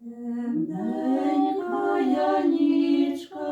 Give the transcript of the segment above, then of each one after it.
Темненькая нічка,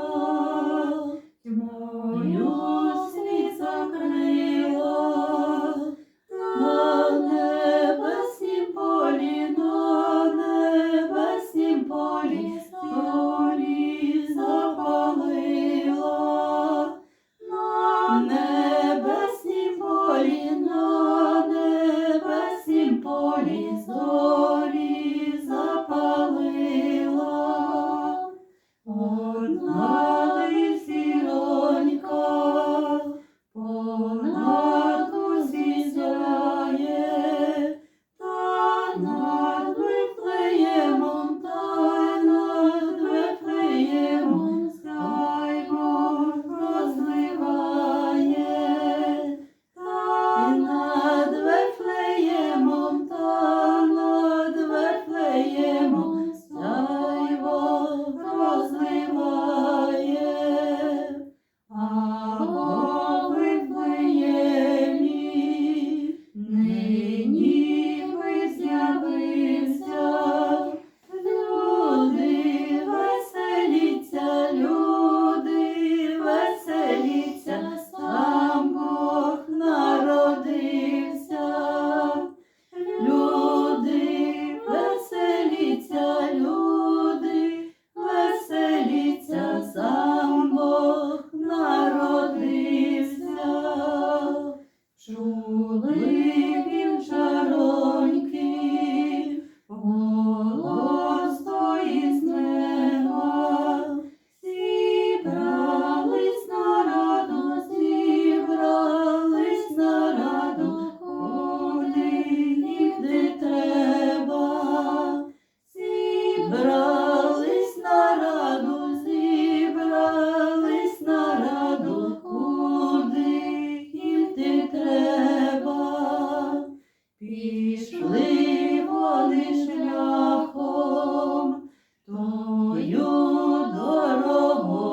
Чули вівчароньки, Пішли вони шляхом, тою дорогою,